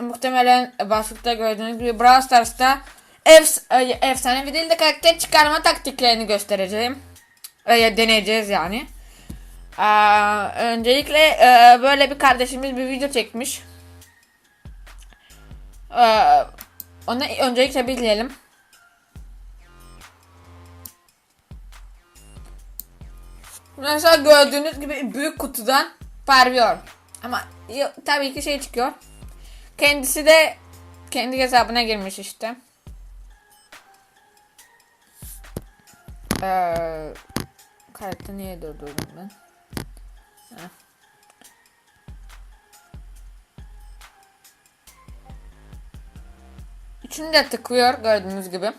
muhtemelen başlıkta gördüğünüz gibi Brawl Stars'ta ef, e, efsane bir dilde karakter çıkarma taktiklerini göstereceğim. Öyle deneyeceğiz yani. Aa, öncelikle e, böyle bir kardeşimiz bir video çekmiş. Ee, onu öncelikle bildirelim. Mesela gördüğünüz gibi büyük kutudan parlıyor. Ama tabii ki şey çıkıyor. Kendisi de kendi hesabına girmiş işte. Ee, kayıtta niye durdurdum ben? Heh. Üçünü de tıklıyor gördüğünüz gibi.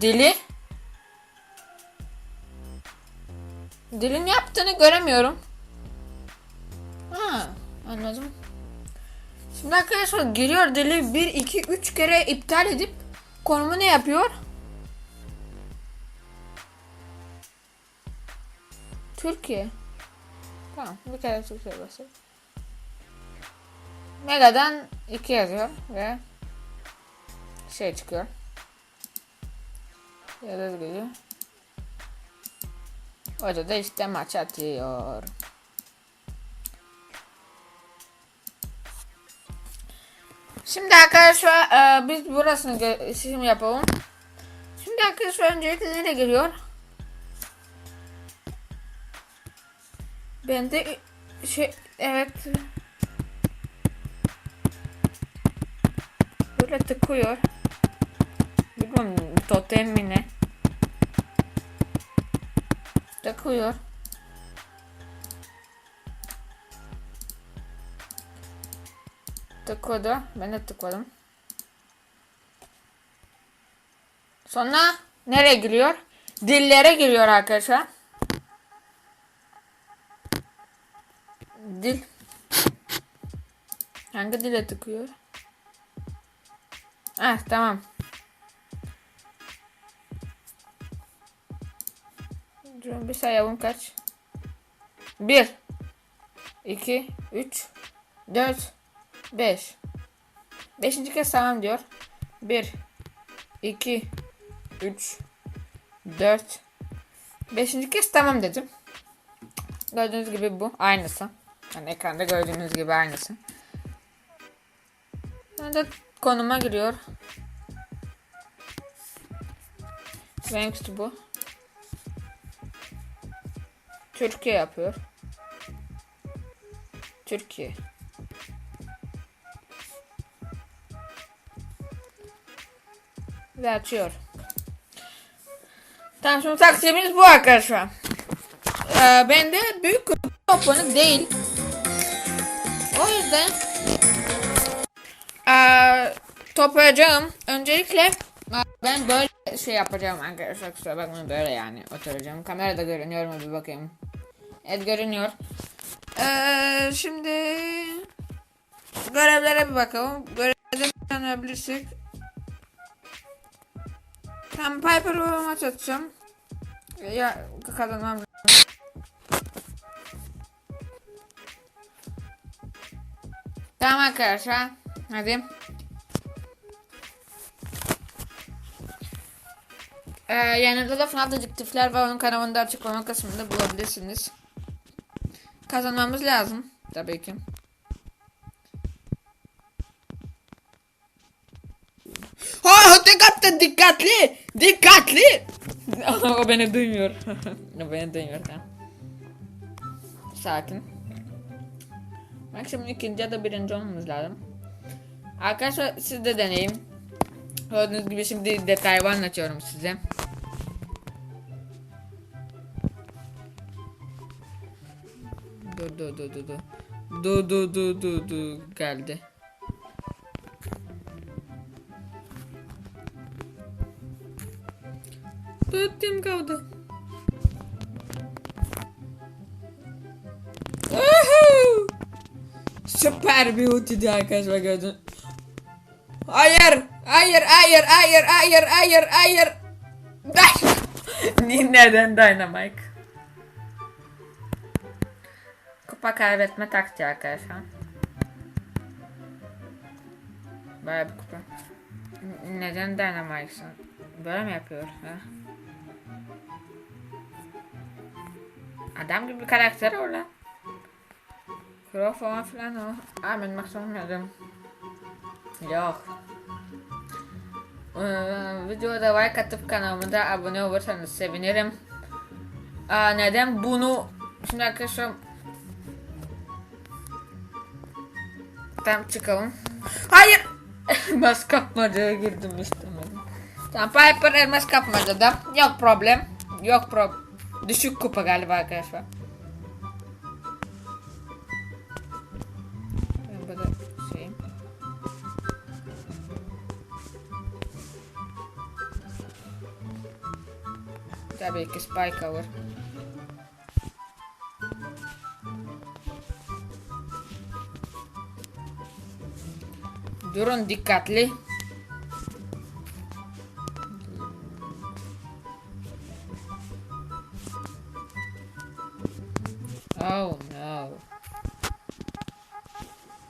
Dili. Dilin yaptığını göremiyorum. Ha, anladım. Şimdi arkadaşlar giriyor dili 1 2 3 kere iptal edip konumu ne yapıyor? Türkiye. Tamam, bir kere Türkiye basıyor. Mega'dan 2 yazıyor ve şey çıkıyor. Yıldız geliyor. Orada da işte maç atıyor. Şimdi arkadaşlar e, biz burasını seçim yapalım. Şimdi arkadaşlar öncelikle nereye geliyor? Bende şey evet böyle tıkıyor. Bilmiyorum totem mi ne? Takıyor. Tıkladı. Ben de tıkladım. Sonra nereye giriyor? Dillere giriyor arkadaşlar. Dil. Hangi dile tıkıyor? Ah tamam. Durun bir sayalım kaç. 1 2 3 4 5 Beşinci kez tamam diyor. 1 2 3 4 Beşinci kez tamam dedim. Gördüğünüz gibi bu aynısı. Yani ekranda gördüğünüz gibi aynısı. Sonra konuma giriyor. Benimkisi bu. Türkiye yapıyor. Türkiye. Ve açıyor. Tamam şimdi taksimimiz bu arkadaşlar. Ee, bende büyük kutu toplanık değil. O yüzden ee, toplayacağım. Öncelikle ben böyle şey yapacağım arkadaşlar kusura bakmayın böyle yani oturacağım. Kamerada görünüyor mu bir bakayım. Evet görünüyor. Ee, şimdi görevlere bir bakalım. Görevlere kazanabilirsek. Tam Piper maç atacağım. Ya kazanmam. Tamam arkadaşlar. Hadi. Ee, yanında da FNAF dedektifler var. Onun kanalında açıklama kısmında bulabilirsiniz. Kazanmamız lazım. Tabii ki. Ha dikkatli dikkatli dikkatli. o beni duymuyor. o beni duymuyor tamam. Sakin. Bak şimdi ikinci ya da birinci olmamız lazım. Arkadaşlar siz de deneyin. Gördüğünüz gibi şimdi detaylı anlatıyorum size. Dur dur dur dur dur. Dur dur dur dur dur geldi. Dörtüm kaldı. Süper bir ultiydi arkadaşlar gördün. Hayır hayır, hayır, hayır, hayır, hayır, hayır. Neden Dynamite? Kupa kaybetme taktiği arkadaşlar. Böyle bir kupa. Neden Dynamite'sın? Böyle mi yapıyor? Ha? Adam gibi bir karakter o lan. Falan filan o. Aa ben bak sormadım. Yok. Ee, videoda like atıp kanalıma da abone olursanız sevinirim. Aa, neden bunu şimdi arkadaşlar Tamam çıkalım. Hayır. elmas kapmacaya girdim istemedim. Tamam Piper elmas kapmacada. Yok problem. Yok pro. Düşük kupa galiba arkadaşlar. Tabii ki spike alır. Durun dikkatli. Oh no.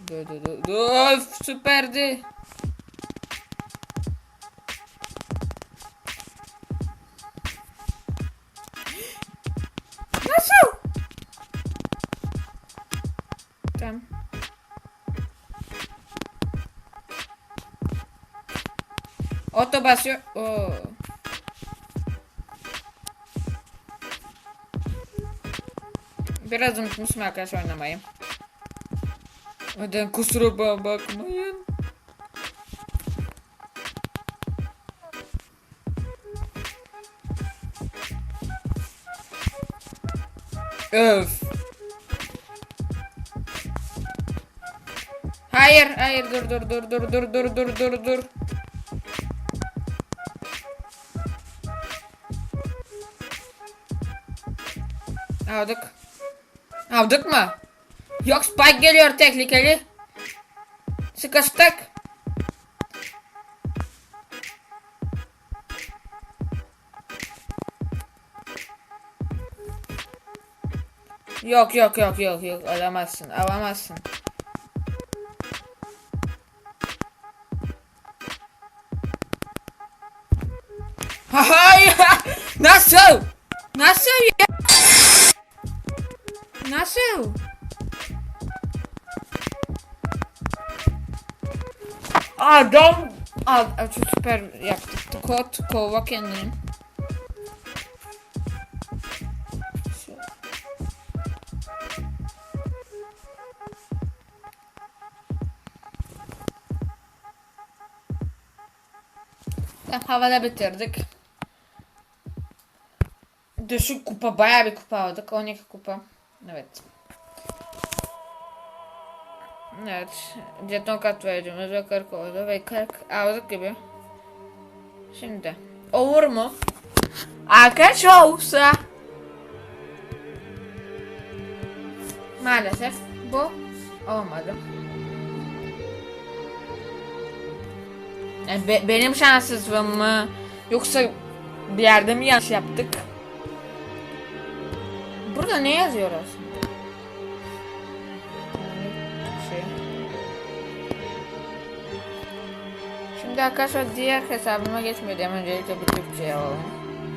Dur dur dur. Of süperdi. Oto basıyor. Oo. Biraz unutmuşum arkadaşlar oynamayı. Neden kusura ba- bakmayın. Öf. Hayır, hayır dur dur dur dur dur dur dur dur dur. Aldık. Aldık mı? Yok Spike geliyor tehlikeli. Sıkıştık. Yok yok yok yok yok alamazsın alamazsın. Hayır. Nasıl? Nasıl ya? Нашел? А, дом. А, а що тепер як такого такого кинем? Tam havada bitirdik. Düşük kupa, baya bir kupa aldık. 12 kupa. Evet. Evet. Jeton kat vereceğimiz ve 40 oldu ve 40 aldık gibi. Şimdi. Olur mu? Arkadaş olsa. Maalesef bu olmadı. Yani be- benim şanssızlığım mı? Yoksa bir yerde mi yanlış yaptık? Burada ne yazıyor Şimdi arkadaşlar diğer hesabıma geçmeden öncelikle bir Türkçe alalım.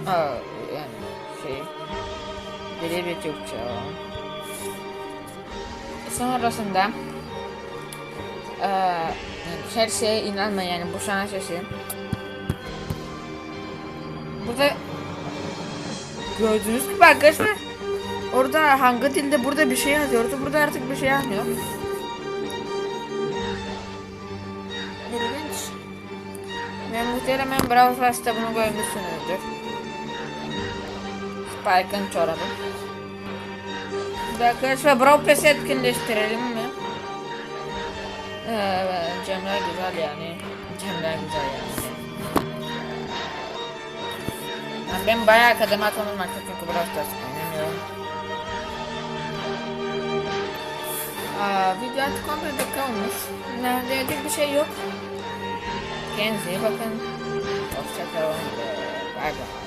Aa, yani şey. Deli bir Türkçe alalım. Sonrasında yani her şeye inanma yani bu şans sesi. Burada gördüğünüz gibi arkadaşlar orada hangi dilde burada bir şey yazıyordu burada artık bir şey yazmıyor. Ve muhtemelen Brawl Stars'ta bunu görmüşsünüzdür. Spike'ın çorabı. Arkadaşlar Brawl Pass'i etkinleştirelim mi? Evet, Cemler güzel yani. Cemler güzel yani. Yani ben bayağı kademe atmamız maçta çünkü Brawl Stars oynamıyorum. Aa, video artık 11 dakika olmuş. Nerede edecek bir şey yok. Fernsehen gucken. Auf Stadtbau und äh, Wahlgang.